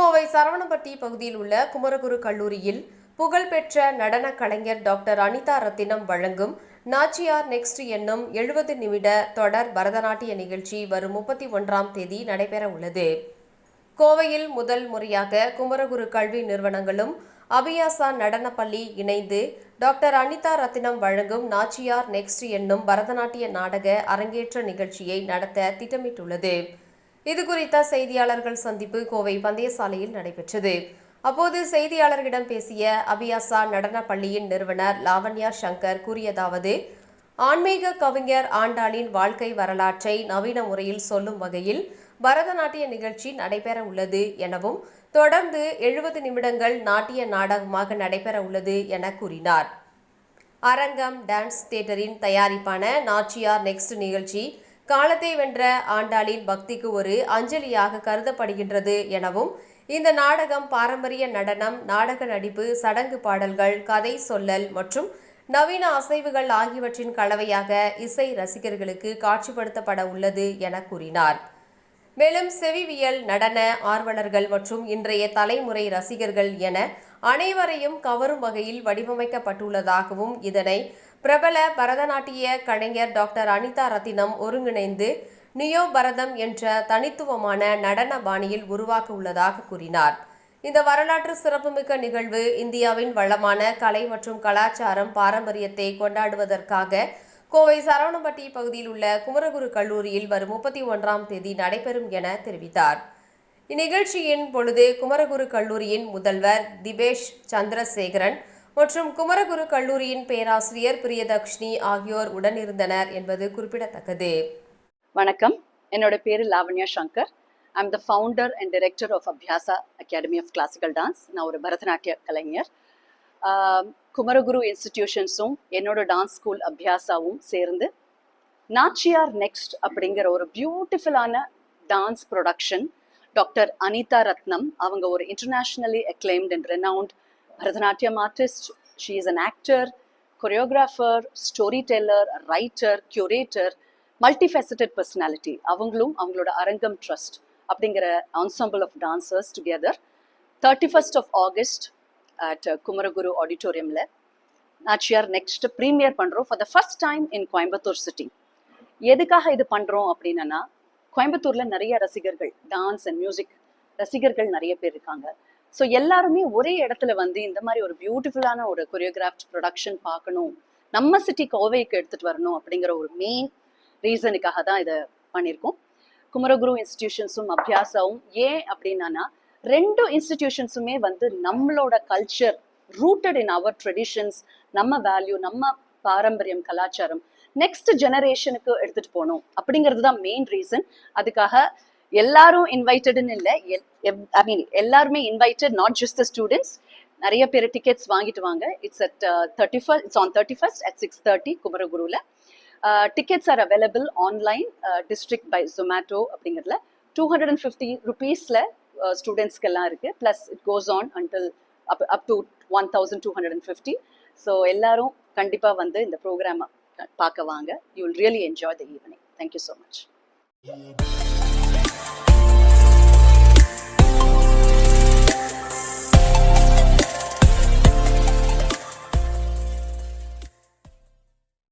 கோவை சரவணப்பட்டி பகுதியில் உள்ள குமரகுரு கல்லூரியில் புகழ்பெற்ற நடன கலைஞர் டாக்டர் அனிதா ரத்தினம் வழங்கும் நாச்சியார் நெக்ஸ்ட் என்னும் எழுபது நிமிட தொடர் பரதநாட்டிய நிகழ்ச்சி வரும் முப்பத்தி ஒன்றாம் தேதி நடைபெற உள்ளது. கோவையில் முதல் முறையாக குமரகுரு கல்வி நிறுவனங்களும் அபியாசா நடனப்பள்ளி இணைந்து டாக்டர் அனிதா ரத்தினம் வழங்கும் நாச்சியார் நெக்ஸ்ட் என்னும் பரதநாட்டிய நாடக அரங்கேற்ற நிகழ்ச்சியை நடத்த திட்டமிட்டுள்ளது. இது குறித்த செய்தியாளர்கள் சந்திப்பு கோவை பந்தயசாலையில் நடைபெற்றது. அப்போது செய்தியாளர்களிடம் பேசிய அபியாசா நடனப் பள்ளியின் நிறுவனர் லாவண்யா சங்கர் கூறியதாவது ஆன்மீக கவிஞர் ஆண்டாளின் வாழ்க்கை வரலாற்றை நவீன முறையில் சொல்லும் வகையில் பரதநாட்டிய நிகழ்ச்சி நடைபெற உள்ளது எனவும் தொடர்ந்து எழுபது நிமிடங்கள் நாட்டிய நாடகமாக நடைபெற உள்ளது என கூறினார். அரங்கம் டான்ஸ் தியேட்டரின் தயாரிப்பான நாச்சியார் நெக்ஸ்ட் நிகழ்ச்சி காலத்தை வென்ற ஆண்டாளின் பக்திக்கு ஒரு அஞ்சலியாக கருதப்படுகின்றது எனவும் இந்த நாடகம் பாரம்பரிய நடனம் நாடக நடிப்பு சடங்கு பாடல்கள் கதை சொல்லல் மற்றும் நவீன அசைவுகள் ஆகியவற்றின் கலவையாக இசை ரசிகர்களுக்கு காட்சிப்படுத்தப்பட உள்ளது என கூறினார். மேலும் செவிவியல் நடன ஆர்வலர்கள் மற்றும் இன்றைய தலைமுறை ரசிகர்கள் என அனைவரையும் கவரும் வகையில் வடிவமைக்கப்பட்டுள்ளதாகவும் இதனை பிரபல பரதநாட்டிய கலைஞர் டாக்டர் அனிதா ரத்தினம் ஒருங்கிணைந்து நியோ பரதம் என்ற தனித்துவமான நடன பாணியில் உருவாக்க உள்ளதாக கூறினார். இந்த வரலாற்று சிறப்புமிக்க நிகழ்வு இந்தியாவின் வளமான கலை மற்றும் கலாச்சாரம் பாரம்பரியத்தை கொண்டாடுவதற்காக கோவை சரவணம்பட்டி பகுதியில் உள்ள குமரகுரு கல்லூரியில் வரும் முப்பத்தி ஒன்றாம் தேதி நடைபெறும் என தெரிவித்தார். இந்நிகழ்ச்சியின் பொழுது குமரகுரு கல்லூரியின் முதல்வர் திபேஷ் சந்திரசேகரன் மற்றும் குமரகுரு கல்லூரியின் பேராசிரியர் பிரியதக்ஷினி ஆகியோர் உடன் இருந்தனர் என்பது குறிப்பிடத்தக்கது. வணக்கம். என்னோட பேரு Lavanya Shankar. I'm the founder and director of Abhyasa academy of classical dance நான் ஒரு பரதநாட்டிய கலைஞர். குமரகுரு இன்ஸ்டிடியூஷன்ஸும் என்னோட டான்ஸ் ஸ்கூல் அபியாசாவும் சேர்ந்து நாச்சியார் நெக்ஸ்ட் அப்படிங்கிற ஒரு பியூட்டிஃபுல்லான dance production doctor Anita Ratnam அவங்க ஒரு internationally acclaimed and renowned Bharatanatyam artist she is an actor choreographer story teller writer curator multifaceted personality அவங்களும் அவங்களோட அரங்கம் ட்ரஸ்ட் அப்படிங்கிற ensemble of dancers together thirty first of August at Kumaraguru ஆடிட்டோரியமில் Nachiyar next premiere பண்ணுறோம் for the first time in Coimbatore city எதுக்காக இது பண்ணுறோம் அப்படின்னா கோயம்புத்தூரில் நிறைய ரசிகர்கள் டான்ஸ் அண்ட் மியூசிக் ரசிகர்கள் நிறைய பேர் இருக்காங்க. ஸோ எல்லாருமே ஒரே இடத்துல வந்து இந்த மாதிரி ஒரு பியூட்டிஃபுல்லான ஒரு கொரியோகிராஃப்ட் ப்ரொடக்ஷன் பார்க்கணும். நம்ம சிட்டி கோவைக்கு எடுத்துகிட்டு வரணும் அப்படிங்கிற ஒரு மெயின் ரீசனுக்காக தான் இதை பண்ணியிருக்கோம். குமரகுரு இன்ஸ்டிடியூஷன்ஸும் அபியாசாவும் ஏன் அப்படின்னா ரெண்டு இன்ஸ்டிடியூஷன்ஸுமே வந்து நம்மளோட culture rooted in our traditions நம்ம வேல்யூ நம்ம பாரம்பரியம் கலாச்சாரம் நெக்ஸ்ட் ஜெனரேஷனுக்கு எடுத்துட்டு போகணும் அப்படிங்கிறது தான் மெயின் ரீசன் அதுக்காக எல்லாரும் இன்வைட்டடுன்னு இல்லை. ஐ மீன் எல்லாருமே invited not just the students நிறைய பேர் டிக்கெட்ஸ் வாங்கிட்டு வாங்க. It's at thirty first it's on thirty first at six thirty குமரகுருவில் tickets are available online district by Zomato அப்படிங்கிறதுல. டூ ஹண்ட்ரட் அண்ட் ஃபிஃப்டி ருபீஸில் ஸ்டூடெண்ட்ஸ்க்கெல்லாம் இருக்குது plus it goes on until up up to one thousand two hundred and fifty so எல்லாரும் கண்டிப்பாக வந்து இந்த ப்ரோக்ராமை பார்க்க வாங்க. You will really enjoy the evening thank you so much